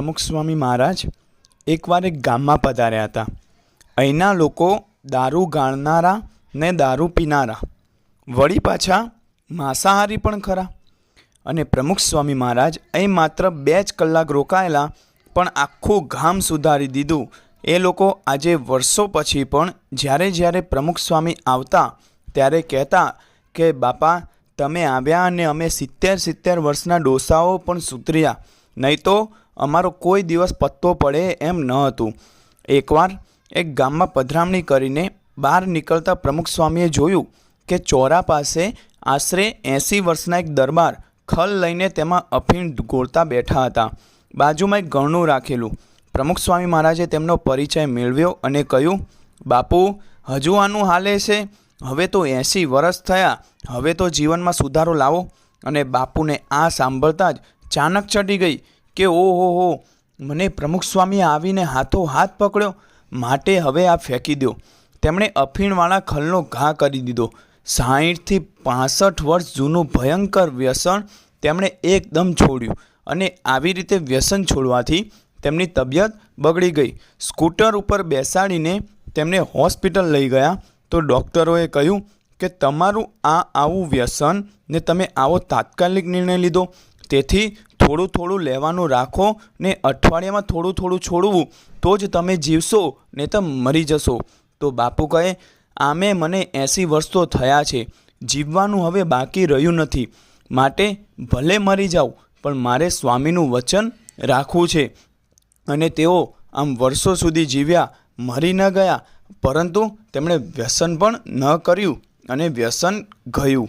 પ્રમુખ સ્વામી મહારાજ એકવાર એક ગામમાં પધાર્યા હતા. અહીંના લોકો દારૂ ગાળનારા ને દારૂ પીનારા. વળી પાછા માંસાહારી પણ ખરા. અને પ્રમુખ સ્વામી મહારાજ અહીં માત્ર બે જ કલાક રોકાયેલા પણ આખું ગામ સુધારી દીધું. એ લોકો આજે વર્ષો પછી પણ જ્યારે જ્યારે પ્રમુખ સ્વામી આવતા ત્યારે કહેતા કે, બાપા, તમે આવ્યા અને અમે સિત્તેર સિત્તેર વર્ષના ડોસાઓ પણ સુધર્યા. નહીં તો અમારો કોઈ દિવસ પત્તો પડે એમ ન હતું. એકવાર એક ગામમાં પધરામણી કરીને બહાર નીકળતા પ્રમુખ સ્વામીએ જોયું કે ચોરા પાસે આશરે એંસી વર્ષના એક દરબાર ખલ લઈને તેમાં અફીણ ગોળતા બેઠા હતા. બાજુમાં એક ગણનું રાખેલું. પ્રમુખ સ્વામી મહારાજે તેમનો પરિચય મેળવ્યો અને કહ્યું, બાપુ, હજુ આનું હાલે છે? હવે તો એંસી વર્ષ થયા. હવે તો જીવનમાં સુધારો લાવો. અને બાપુને આ સાંભળતા જ ચાનક ચડી ગઈ. કે, ઓહો, હો, મને પ્રમુખ સ્વામીએ આવીને હાથો હાથ પકડ્યો. માટે હવે આ ફેંકી દો તેમણે અફીણવાળા ખલનો ઘા કરી દીધો. સાહીઠથી પાસઠ વર્ષ જૂનું ભયંકર વ્યસન તેમણે એકદમ છોડ્યું અને આવી રીતે વ્યસન છોડવાથી તેમની તબિયત બગડી ગઈ. સ્કૂટર ઉપર બેસાડીને તેમને હોસ્પિટલ લઈ ગયા તો ડૉક્ટરોએ કહ્યું કે, તમારું આ આવું વ્યસન ને તમે આવો તાત્કાલિક નિર્ણય લીધો. તેથી થોડું થોડું લેવાનું રાખો ને અઠવાડિયામાં થોડું થોડું છોડવું, તો જ તમે જીવશો, ને તો મરી જશો. તો બાપુ કહે, આમે મને એંસી વર્ષ તો થયા છે. જીવવાનું હવે બાકી રહ્યું નથી. માટે ભલે મરી જાઉં, પણ મારે સ્વામીનું વચન રાખવું છે. અને તેઓ આમ વર્ષો સુધી જીવ્યા, મરી ન ગયા, પરંતુ તેમણે વ્યસન પણ ન કર્યું અને વ્યસન ગયું.